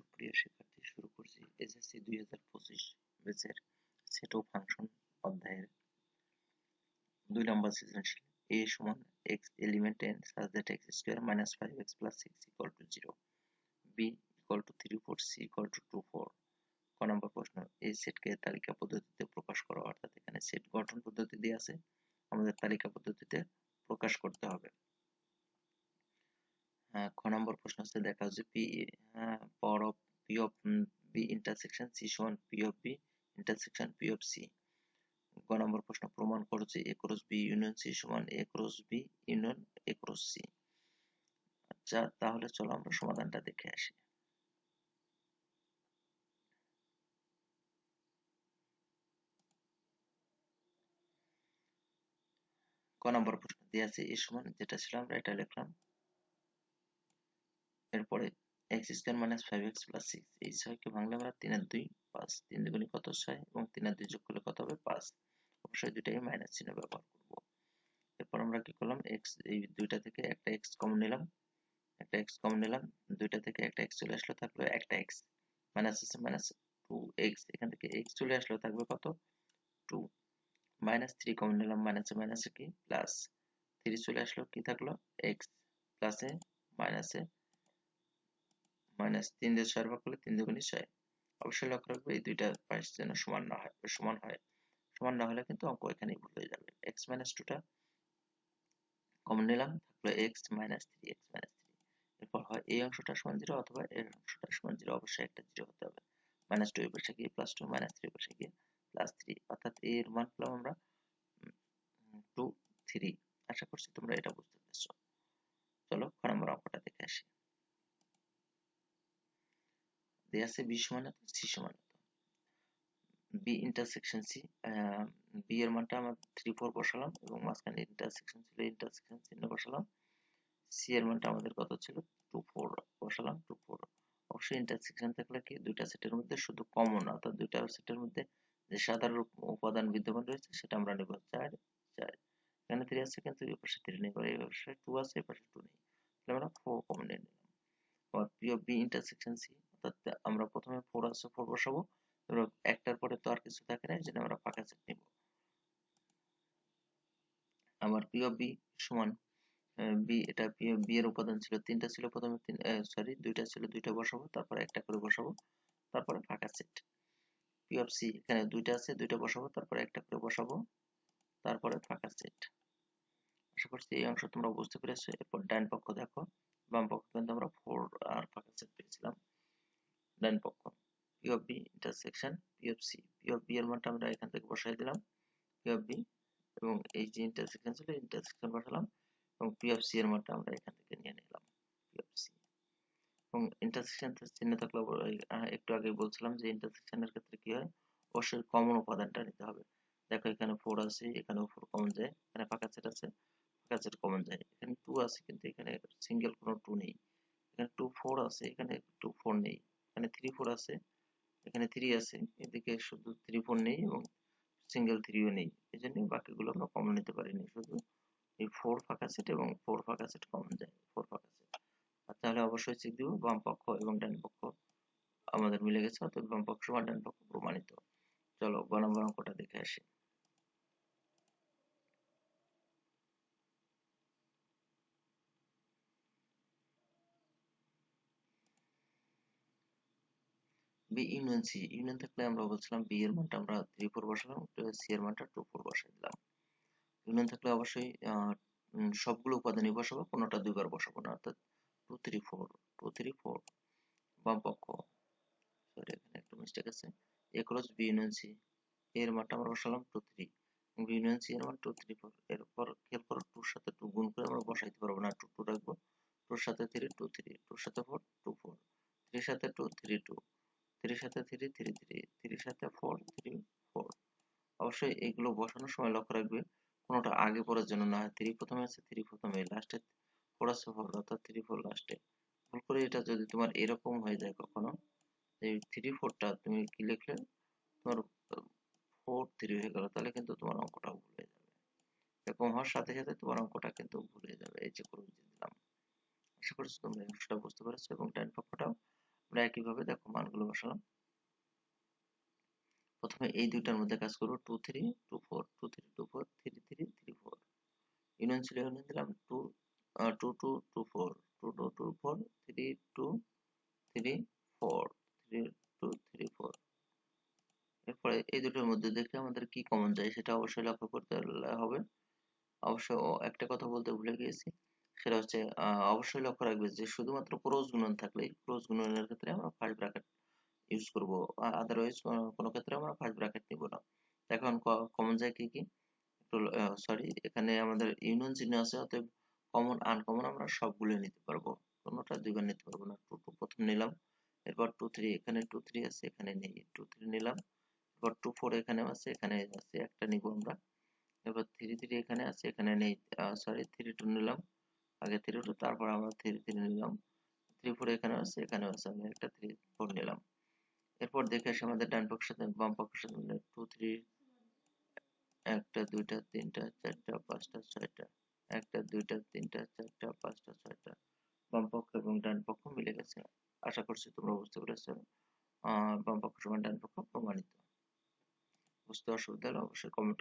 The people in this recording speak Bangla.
সুপ্রিয় শিক্ষার্থী শুরু করছি। এসএসসি দুই হাজার পঁচিশ ব্যাচের সেট ও ফাংশন অধ্যায়ের দুই নম্বর সৃজনশীল। এ সমান x element N such that x square minus five x plus six equal to zero B equal to three four C equal to two four ক নম্বর প্রশ্ন, এই সেটকে তালিকা পদ্ধতিতে প্রকাশ করো, অর্থাৎ এখানে সেট গঠন পদ্ধতি দিয়ে আছে। আমাদের তালিকা পদ্ধতিতে প্রকাশ করতে হবে। খ নম্বর প্রশ্ন হচ্ছে দেখা হচ্ছে P power of P of B intersection C সমান P of B intersection P of C গ নম্বর প্রশ্ন, প্রমাণ করো যে A cross B union C সমান A cross B union A cross C আচ্ছা তাহলে চলো আমরা সমাধানটা দেখে আসি। ক নম্বর প্রশ্ন দিয়ে আছে এ সমান, যেটা ছিল আমরা এটা লিখলাম। এরপরে x square minus five x plus six এই ছয়কে ভাঙলে আমরা তিনের দুই পাঁচ, তিন দুগুণি কত ছয় এবং তিনের দুই যোগ করলে কত হবে পাঁচ? অবশ্যই দুইটাই মাইনাস চিহ্ন ব্যবহার করব। এরপর আমরা কি করলাম? এক্স এই দুইটা থেকে একটা এক্স কমন নিলাম, একটা এক্স কমন নিলাম, দুইটা থেকে একটা এক্স চলে আসলো থাকল একটা এক্স মাইনাস আছে মাইনাস টু এক্স এখান থেকে এক্স চলে আসলো থাকবে কত? টু মাইনাস থ্রি কমন নিলাম মাইনাসে মাইনাসে কি? প্লাস থ্রি চলে আসলো কি থাকল? এক্স প্লাসে মাইনাসে মাইনাস তিন দিয়ে ছয় ভাগ করলে তিন দুগুণি ছয় অবশ্যই লক্ষ্য রাখব, এই দুইটা পাশ যেন সমান না হয়, সমান হয়। সমান না হলে কিন্তু অঙ্ক এখানেই ভুল হয়ে যাবে। এক্স মাইনাস টুটা কমন নিলাম, থাকল x minus three x minus three এরপর হয় এই অংশটা সমান জিরো অথবা এই অংশটা সমান জিরো অবশ্যই একটা জিরো হতে হবে। মাইনাস টু এর পাশে গিয়ে প্লাস টু মাইনাস থ্রি পাশে গিয়ে প্লাস থ্রি অর্থাৎ এর মান পেলাম আমরা টু থ্রি আশা করছি তোমরা এটা বুঝতে পেরেছ চলো খ নম্বর অঙ্কটা দেখে আসি আছে বি সমান সি সমান বি ইন্টারসেকশন সি বি এর মানটা আমরা থ্রি ফোর বসালাম এবং মাঝখানে ইন্টারসেকশন ছিল ইন্টারসেকশন চিহ্ন বসালাম। সি এর মানটা আমাদের কত ছিল? টু ফোর বসালাম টু ফোর অবশ্যই ইন্টারসেকশন থাকলে কি? দুইটা সেটের মধ্যে শুধু কমন অর্থাৎ দুইটা সেটের মধ্যে যে সাধারণ উপাদান বিদ্যমান রয়েছে সেটা আমরা নেব চার চার। এখানে থ্রি আছে কিন্তু এই পাশে থ্রি নেই, এই পাশে টু আছে এই পাশে টু নেই। তাহলে আমরা ফোর কমন নিয়ে নিলাম। P of B intersection C আমরা প্রথমে ফোর আছে ফোর বসাবো। একটার পরে তো আর কিছু থাকে না যেটা আমরা ফাঁকা সেট নিব। আবার পি অফ বি সমান বি এটা পি অফ বি এর উপাদান ছিল, তিনটা ছিল প্রথমে সরি দুইটা ছিল, দুইটা বসাবো, তারপরে একটা করে বসাবো, তারপরে ফাঁকা সেট পি অফ সি এখানে দুইটা আছে, দুইটা বসাবো, তারপরে একটা করে বসাবো, তারপরে ফাঁকা সেট আশা করছি এই অংশ তোমরা বুঝতে পেরেছ, এরপর ডান পক্ষ দেখো, বাম পক্ষ কিন্তু আমরা ফোর আর ফাঁকা সেট পেয়েছিলাম। ডান পক্ষ P of B intersection P of C P of B এর মানটা আমরা এখান থেকে বসাই দিলাম। পি অফ বি এবং এই যে ইন্টারসেকশন ছিল ইন্টারসেকশন বসালাম এবং পি অফ সি এর মানটা আমরা এখান থেকে নিয়ে নিলাম পি অফ সি এবং ইন্টারসেকশন চিহ্ন থাকলে একটু আগে বলছিলাম যে ইন্টারসেকশনের ক্ষেত্রে কি হয়? অবশ্যই কমন উপাদানটা নিতে হবে। দেখো এখানে ফোর আছে, এখানেও ফোর কমন যায়, এখানে ফাঁকা সেট আছে, ফাঁকা সেট কমন যায়। এখানে টু আছে কিন্তু এখানে সিঙ্গেল কোনো টু নেই। এখানে টু ফোর আছে, এখানে টু ফোর নেই। এখানে থ্রি ফোর আছে, এখানে থ্রি আছে, এদিকে শুধু থ্রি ফোর নেই এবং সিঙ্গেল থ্রিও নেই। এই জন্য বাকিগুলো আমরা কমন নিতে পারিনি, শুধু এই ফোর ফাঁকা সেট এবং ফোর ফাঁকা সেট কমন যায় ফোর ফাঁকা সেট আর তাহলে অবশ্যই চেক দিব, বাম পক্ষ এবং ডান পক্ষ আমাদের মিলে গেছে, অর্থাৎ বাম পক্ষ সমান ডান পক্ষ প্রমাণিত। চলো, গ নম্বর কোটা দেখে আসি। বি, ইউনিয়ন সি, ইউনিয়ন থাকলে আমরা বলছিলাম বি এর মানটা আমরা থ্রি ফোর বসালাম সি এর মানটা টু ফোর বসাই দিলাম। ইউনিয়ন থাকলে অবশ্যই সবগুলো উপাদানই বসাবো, কোনোটা দুইবার বসাবো না, অর্থাৎ two three four two three four বাম পক্ষ সরি এখানে একটু মিস্টেক আছে। A cross B union C এর মানটা আমরা বসালাম two three B, union C এর মান টু থ্রি ফোর এরপর খেয়াল করো টুর সাথে টু গুণ করে আমরা বসাইতে পারব না টু টু রাখব। টুর সাথে থ্রি টু থ্রি টুর সাথে ফোর টু ফোর থ্রির সাথে টু থ্রি টু থ্রির সাথে থ্রি থ্রি থ্রি থ্রির সাথে ফোর থ্রি ফোর অবশ্যই এগুলো বসানোর সময় লক্ষ্য রাখবে, কোনোটা আগে পরের জন্য না থ্রি প্রথমে আছে থ্রি প্রথমে লাস্টে আছে ফোর অর্থাৎ থ্রি ফোর লাস্টে ভুল করে এটা যদি তোমার এরকম হয়ে যায় কখনো এই থ্রি ফোরটা তুমি কি লিখলে, তোমার ফোর থ্রি হয়ে গেল, তাহলে কিন্তু তোমার অঙ্কটা ভুল হয়ে যাবে। এরকম হওয়ার সাথে সাথে তোমার অঙ্কটা কিন্তু ভুল হয়ে যাবে। এই যে করে দিলাম। আশা করছি তোমরা অংশটা বুঝতে পেরেছ এবং ডান পক্ষটাও আমরা একইভাবে দেখো মানগুলো বসালাম। প্রথমে এই দুইটার মধ্যে কাজ করব two three two four two three two four three three three four union ছিল ইউনিয়ন দিলাম two two two two four two two two four three two three four three two three four এরপরে এই দুটোর মধ্যে দেখে আমাদের কি কমন যায় সেটা অবশ্যই লক্ষ্য করতে হবে। অবশ্য একটা কথা বলতে ভুলে গিয়েছি। সেটা হচ্ছে অবশ্যই লক্ষ্য রাখবে যে শুধুমাত্র ক্রস গুণন থাকলে ক্রস গুণনের ক্ষেত্রে আমরা ফার্স্ট ব্র্যাকেট ইউজ করব। আদারওয়াইজ কোনো ক্ষেত্রে আমরা ফার্স্ট ব্র্যাকেট নিব না। এখন কমন যায় কি কি? সরি এখানে আমাদের ইউনিয়ন চিহ্ন আছে, অতএব কমন আনকমন আমরা সবগুলো নিতে পারব। কোনোটা দুইবার নিতে পারব না। টু টু প্রথম নিলাম, এরপর টু থ্রি এখানে টু থ্রি আছে, এখানে নেই। টু থ্রি নিলাম, এরপর টু ফোর এখানে আছে এখানে আছে, একটা নিব আমরা। এরপর থ্রি থ্রি এখানে আছে, এখানে নেই সরি থ্রি টু নিলাম। আগে থ্রি টু তারপর আমরা থ্রি থ্রি নিলাম। থ্রি ফোর এখানে আছে এখানে আছে, আমি একটা থ্রি ফোর নিলাম। এরপর দেখে আসি আমাদের ডান পক্ষের সাথে, বাম পক্ষের সাথে টু থ্রি একটা, দুইটা, তিনটা, চারটা, পাঁচটা, ছয়টা, একটা, দুইটা, তিনটা, চারটা, পাঁচটা, ছয়টা। বাম পক্ষ এবং ডান পক্ষ মিলে গেছে। আশা করছি তোমরা বুঝতে পেরেছ। বাম পক্ষ সমান, ডান পক্ষ প্রমাণিত। বুঝতে অসুবিধা হলে অবশ্যই কমেন্ট